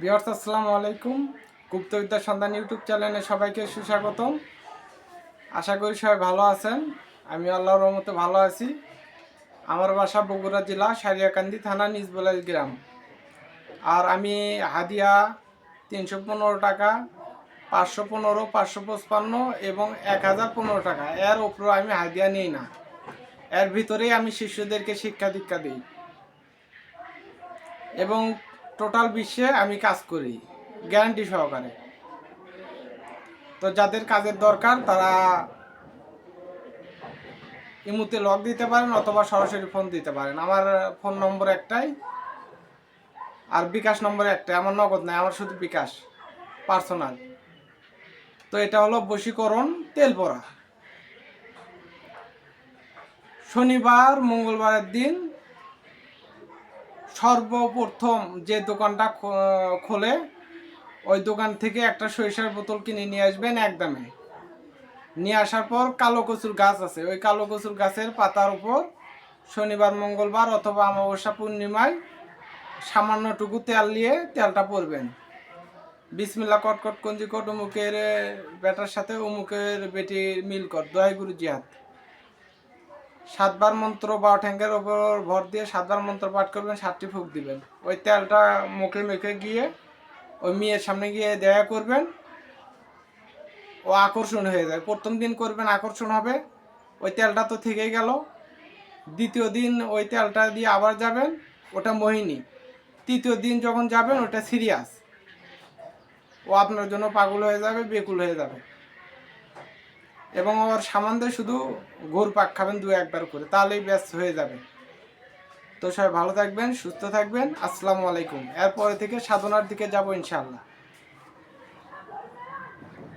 বিহার্স আসসালামু আলাইকুম। গুপ্তবিদ্যা সন্ধান ইউটিউব চ্যানেলে সবাইকে সুস্বাগতম। আশা করি সবাই ভালো আছেন। আমি আল্লাহর রহমতে ভালো আছি। আমার বাসা বগুড়া জেলা, সারিয়াকান্দি থানা নিজবলাল গ্রাম। আর আমি হাদিয়া তিনশো পনেরো টাকা, পাঁচশো পনেরো, পাঁচশো পঁচপান্ন এবং এক হাজার পনেরো টাকা। এর উপরে আমি হাদিয়া নিই না। এর ভিতরেই আমি শিশুদেরকে শিক্ষা দীক্ষা দিই। এবং টোটাল বিশ্বে আমি কাজ করি, গ্যারান্টি সহকারে। তো যাদের কাজের দরকার, তারা ইমুতে লক দিতে পারেন অথবা সরাসরি ফোন দিতে পারেন। আমার ফোন নম্বর একটাই আর বিকাশ নম্বর একটাই। আমার নগদ নাই, আমার শুধু বিকাশ পার্সোনাল তো এটা হলো বশীকরণ, তেল পড়া শনিবার, মঙ্গলবারের দিন সর্বপ্রথম যে দোকানটা খোলে, ওই দোকান থেকে একটা সরিষার বোতল কিনে নিয়ে আসবেন একদমে। নিয়ে আসার পর কালো কচুর গাছ আছে। ওই কালো কচুর গাছের পাতার উপর শনিবার, মঙ্গলবার অথবা অমাবস্যা পূর্ণিমায় সামান্যটুকু তেল নিয়ে তেলটা পরবেন। বিসমিল্লা কটকট কঞ্জি কট অমুকের বেটার সাথে অমুকের বেটি মিল কর। দোয়াই গুরু জিহাদ। সাতবার মন্ত্র বারো ঠ্যাঙ্গের ওপর ভর দিয়ে সাতবার মন্ত্র পাঠ করবেন, সাতটি ফুক দিবেন। ওই তেলটা মুখে মেখে গিয়ে ওই মেয়ের সামনে গিয়ে দেখা করবেন, ও আকর্ষণ হয়ে যায়। প্রথম দিন করবেন, আকর্ষণ হবে। ওই তেলটা তো থেকেই গেল। দ্বিতীয় দিন ওই তেলটা দিয়ে আবার যাবেন, ওটা মোহিনী। তৃতীয় দিন যখন যাবেন, ওটা সিরিয়াস। ও আপনার জন্য পাগল হয়ে যাবে, বেকুল হয়ে যাবে। এবং ওর সামান্য শুধু গোর পাক খাবেন দু একবার করে, তাহলেই ব্যস্ত হয়ে যাবে। তো সবাই ভালো থাকবেন, সুস্থ থাকবেন, আসসালামু আলাইকুম। এরপরে থেকে সাধনার দিকে যাব ইনশাআল্লাহ।